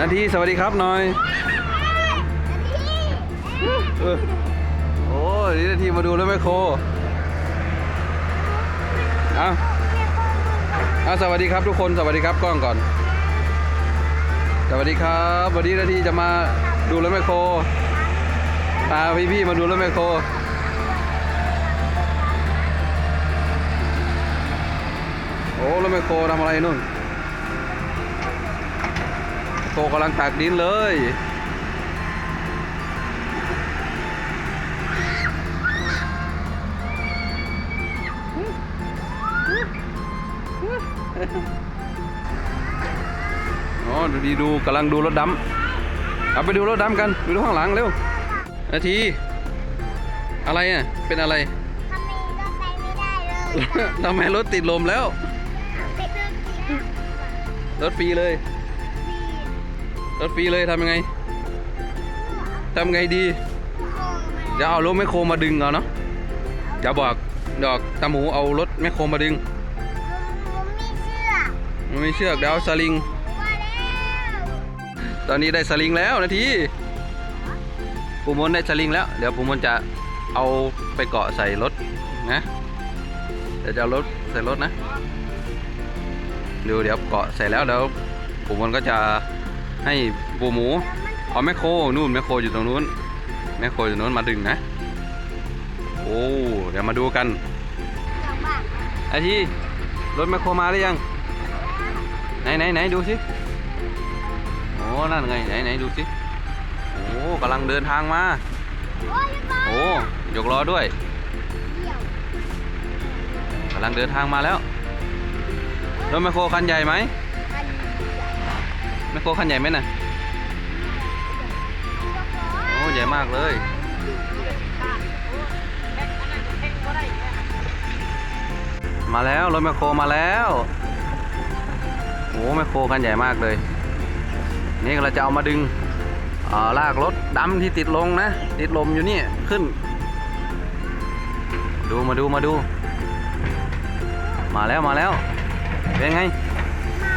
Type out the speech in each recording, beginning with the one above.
นาทีสวัสดีครับหน่อยเออโอ้นี่นาทีมาดูรถแมคโครเอาเอาสวัสดีครับทุกคนสวัสดีครับกล้องก่อน สวัสดีครับวันนี้นาทีจะมาดูรถแมคโครพาพี่ๆมาดูรถแมคโครโอ้รถแมคโครทำอะไรนู่น โคกำลังตักดินเลย อ๋อดูดีดูกำลังดูรถดำเอาไปดูรถดำกัน ไปดูข้างหลังเร็ว นาที อะไรอะ เป็นอะไรทำไมก็ไปไม่ได้เลยทำไมรถติดลมแล้วไปเดินสีรถฟรีเลยร ถฟรีเลยทำยังไงทำไงดีโค้งมาจะเอารถแมคโครมาดึงเอาเนาะจะบอกดอกตาหมูเอารถแมคโครมาดึงมันไม่เชือกเดี๋ยวเอาสลิง ตอนนี้ได้สลิงแล้วนาทีปูมนได้สลิงแล้ว เดี๋ยวปูมนจะเอาไปเกาะใส่รถนะเดี๋ยวจะเอารถใส่รถนะดูเดี๋ยวเกาะใส่แล้วเดี๋ยวปูมนก็จะ ให้ปูหมูเอาแมคโครนู่นแมคโครอยู่ตรงนู้นแมคโครอยู่ตรงนู้นมาดึงนะ โอ้เดี๋ยวมาดูกันจังหวะไอทีรถแมคโครมาหรือยัง ไหนไหนไหนดูสิโอ้นั่นไงไหนไหนดูสิโอ้กำลังเดินทางมา โอ้ยเรียบร้อยโอ้ยกล้อด้วยเดี่ยวกำลังเดินทางมาแล้วรถแมคโครคันใหญ่ไหมอัน แมคโครคันใหญ่ไหมน่ะโอ้ใหญ่มากเลยมาแล้วรถแมคโครมาแล้วโอ้แมคโครคันใหญ่มากเลย นี่เราจะเอามาดึงาลากรถดำที่ติดลงนะ ติดลมอยู่นี่ขึ้น ดูมาดูมาดู มาแล้วมาแล้ว เป็นไง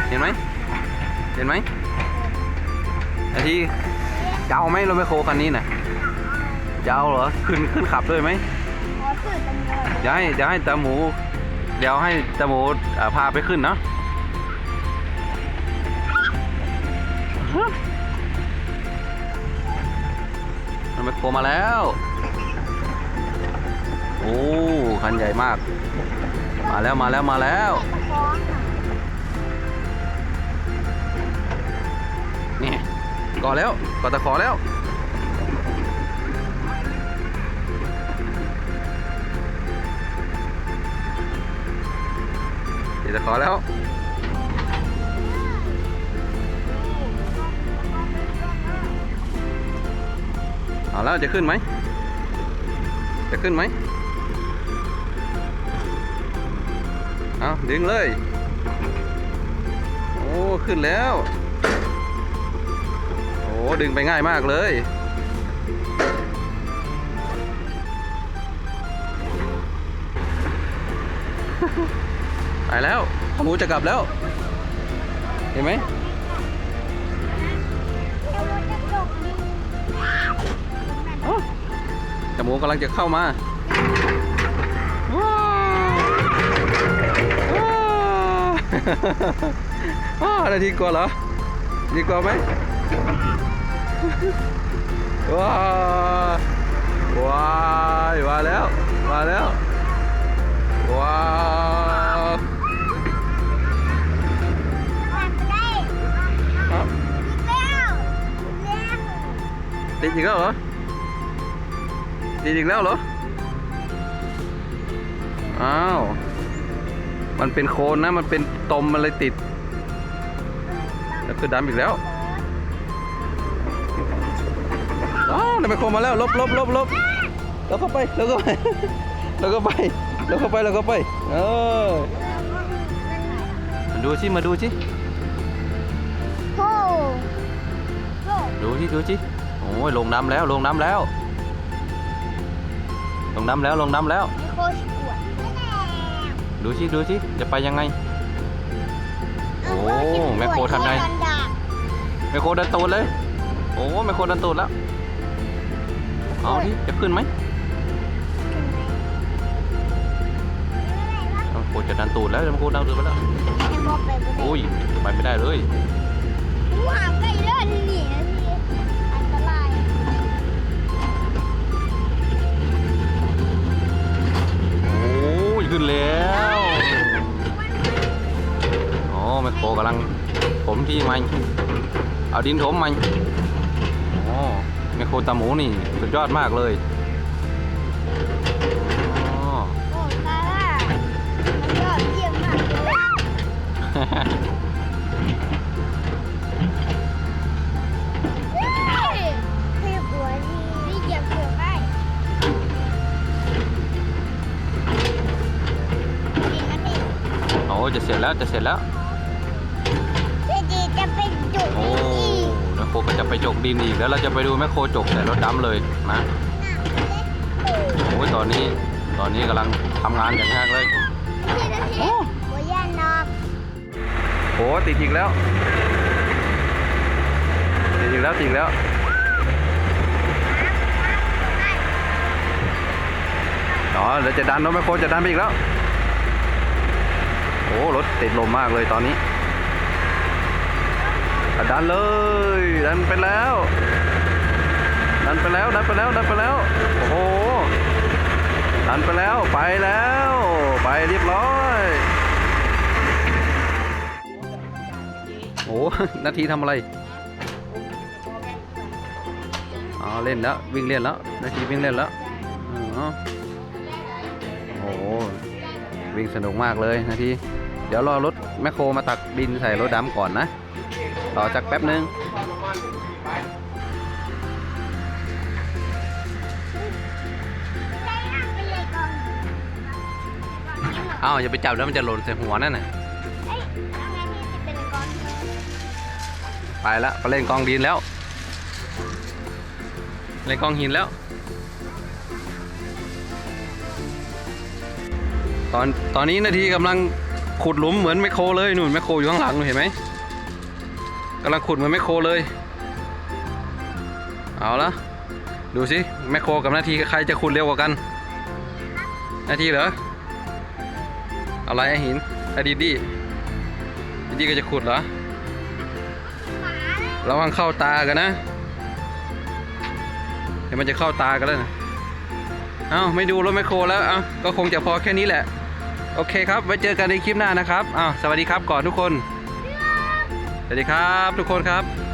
เห็นไหมเห็นไหม ไอทีจะเอาไหมรถแมคโครคันนี้น่ะจะเอาเหรอขึ้นขึ้นขับด้วยไหมขอสื่อตำรวจเดี๋ยวให้เดี๋ยวให้ตาหมู เดี๋ยวให้ตาหมูอ่าพาไปขึ้นเนาะมันไปโคมาแล้ว โอ้ คันใหญ่มาก มาแล้วมาแล้วมาแล้ว ก่อแล้วก่อตะขอแล้วติดตะขอแล้วเอาแล้วจะขึ้นไหม จะขึ้นไหม เอาดึงเลย โอ้ ขึ้นแล้ว ดึงไปง่ายมากเลย ไปแล้วหมูจะกลับแล้ว เห็นไหมเดี๋ยวรถจะตกนี่อ้าวจมูกกำลังจะเข้ามาว้าวว้าวอ้าวนาทีกลัวเหรอ ดีกลัวไหม ว้าวว้ายมาแล้ว มาแล้ว ว้าวผ่านไปได้อ้าวอีกแล้วอีกแล้วติดอีกแล้วเหรอติดอีกแล้วเหรอ อ้าว มันเป็นโคนนะ มันเป็นตมมันเลยติด แล้วคือดำอีกแล้ว อ้าวทำไมโคนมาแล้วลบลบลบลบแล้วก็ไปแล้วก็ไปแล้วก็ไปแล้วก็ไปแล้วก็ไปเออมาดูสิมาดูสิโอ้โหดูสิดูสิโอ้ยลงน้ำแล้วลงน้ำแล้ว ลงน้ำแล้วลงน้ำแล้วมีโคชกวดดูสิดูสิจะไปยังไงโอ้แม่โคทำไงดันดาบไมโครดันตูดเลย โอ้ไมโครดันตูดแล้ว เอาที่จะขึ้นไหมไมโครจะดันตูดแล้วไมโครดันตูดไปแล้วให้พ่อไปไม่ได้โอ้ยไปไม่ได้เลยว้าวใกล้เลื่อนหนีนะพี่อันตรายโอ้ยขึ้นแล้วอ๋อไมโครกำลังถมที่มันเอาดินถมมันอ๋อ ไมโครตาหมูนี่สุดยอดมากเลยอ๋อโอ้ตาล่ามันยอดเยี่ยมมากเลยเฮ้ยพี่บัวนี่นี่เหยียบเกือบได้นี่นะพี่โอ้จะเสร็จแล้วจะเสร็จแล้ว จะไปจกดินอีกแล้วเราจะไปดูแมคโครจกใส่รถดำเลยนะโอ้ยตอนนี้ตอนนี้กำลังทำงานอย่างมากเลยพี่นะพี่บัวย่านนอกโอ้ติดอีกแล้วติดอีกแล้วติดอีกแล้วอ๋อเดี๋ยวจะดันรถแมคโครจะดันไปอีกแล้วโอ้รถติดลมมากเลยตอนนี้ ดันเลย ดันไปแล้ว ดันไปแล้ว ดันไปแล้ว ดันไปแล้ว โอ้โห ดันไปแล้ว ไปแล้ว ไปเรียบร้อย โอ้นาทีทำอะไรอ๋อเล่นแล้ว วิ่งเล่นแล้ว นาทีวิ่งเล่นแล้วอ๋อโอ้โห วิ่งสนุกมากเลยนาที เดี๋ยวรอรถแมคโครมาตักดินใส่รถดำก่อนนะ อจากแป๊บนึงได้นั่งเลยก่อนอ้าวอย่าไปจับแล้วมันจะหล่นใส่หัวนั่นน่ะเอ้ยไปแล้วไปเล่นกองดินแล้ว เล่นกองหินแล้ว ตอนตอนนี้นาทีกำลังขุดหลุมเหมือนแมคโครเลยนู่นแมคโครอยู่ข้างหลังนู่นเห็นไหม กำลังขุดเหมือนแมคโครเลย เอาละดูสิแมคโครกับนาทีใครจะขุดเร็วกว่ากัน นาทีเหรออะไรไอหินไอดีดีดีดีก็จะขุดเหรอระวังเข้าตากันนะ เดี๋ยวมันจะเข้าตากันแล้วนะเอ้าไม่ดูรถแมคโครแล้วเอ้าก็คงจะพอแค่นี้แหละ โอเคครับ ไว้เจอกันในคลิปหน้านะครับอ้าวสวัสดีครับก่อนทุกคน สวัสดีครับทุกคนครับ